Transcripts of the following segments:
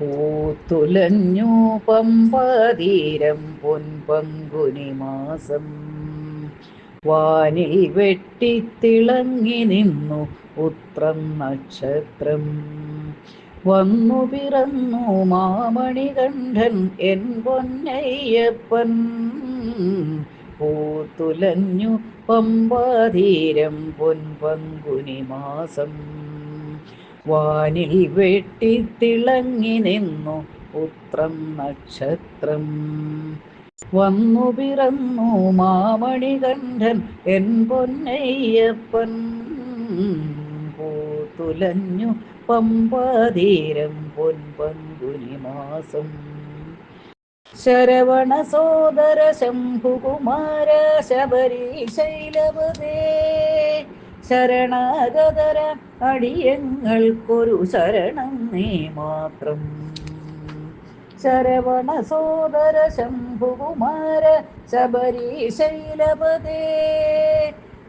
പൂത്തുലഞ്ഞു പമ്പതീരം പൊൻപങ്കുനി മാസം. വാനിൽ വെട്ടിത്തിളങ്ങി നിന്നു ഉത്രം നക്ഷത്രം. വന്നു പിറന്നു മാമണികണ്ഠൻ എൻ പൊന്നയ്യപ്പൻ. പൂത്തുലഞ്ഞു പമ്പാതീരം പൊൻപങ്കുനി മാസം. വാനിൽ വെട്ടിത്തിളങ്ങി നിന്നു പുത്രം നക്ഷത്രം. വന്നു പിറന്നു മാമണികണ്ഠൻ എൻ പൊന്നയ്യപ്പൻ. പൂത്തുലഞ്ഞു പമ്പാതീരം പൊൻപങ്കുനി മാസം. ശരവണ സോദര ശംഭുകുമാര ശബരീശൈലപതേ ശരണാഗതര അടിയങ്ങൾക്കൊരു ശരണം നീ മാത്രം. ശരവണ സോദര ശംഭുകുമാര ശബരീശൈലപതേ.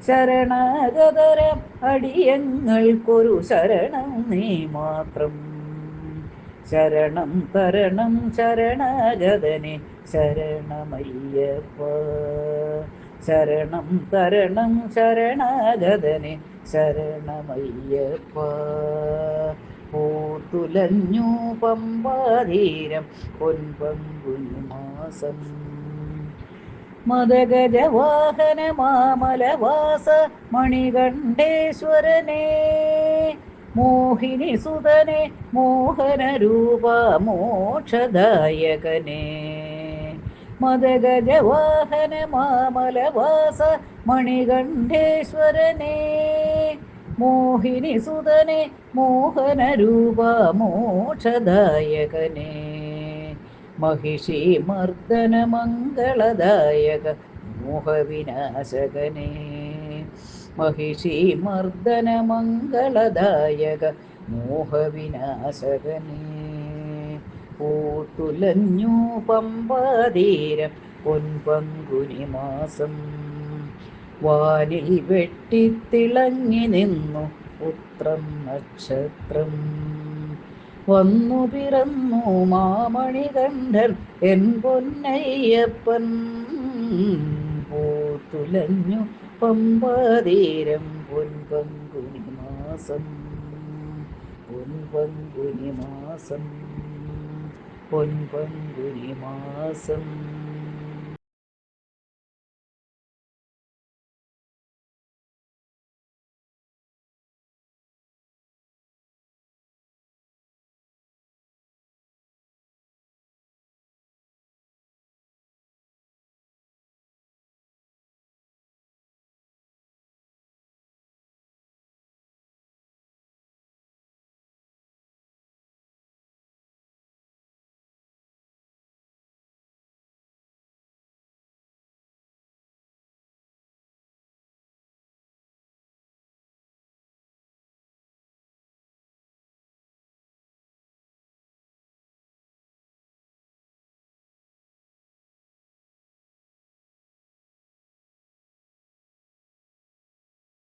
ശരണാഗതര അടിയങ്ങൾക്കൊരു ശരണം നീ മാത്രം. ശരണം തരണം ശരണാഗതനെ ശരണമയ്യപ്പ. ശരണം തരണം ശരണാഗതനെ ശരണമയ്യപ്പ. പൂത്തുലഞ്ഞു പമ്പാതീരം പൊൻപങ്കുനി മാസം. മദഗജവാഹന മാമലവാസ മണികണ്ഠേശ്വരനെ. മോഹിനി സുതനെ മോഹനരൂപ മോക്ഷദായകനെ. മദഗജവാഹന മാമലവാസ മണികണ്ഠേശ്വരനേ മോഹിനി സുതനെ മോഹനരൂപ മോക്ഷദായകനേ. മഹിഷി മർദ്ദന മംഗളദായക മോഹവിനാശകനേ. മഹിഷി മർദ്ദന മംഗളദായക മോഹവിനാശകനെ. പൂത്തുലഞ്ഞു പമ്പാതീരം പൊൻപങ്കുനി മാസം. വാലിൽ വെട്ടിത്തിളങ്ങി നിന്നു പുത്രം നക്ഷത്രം. വന്നു പിറന്നു മാമണികണ്ഠൻ എൻ പൊന്നയ്യപ്പൻ. പൂത്തുലഞ്ഞു പമ്പാതീരം പൊൻപങ്കുനി മാസം. പൊൻപങ്കുനി മാസം. പൊൻപങ്കുനി മാസം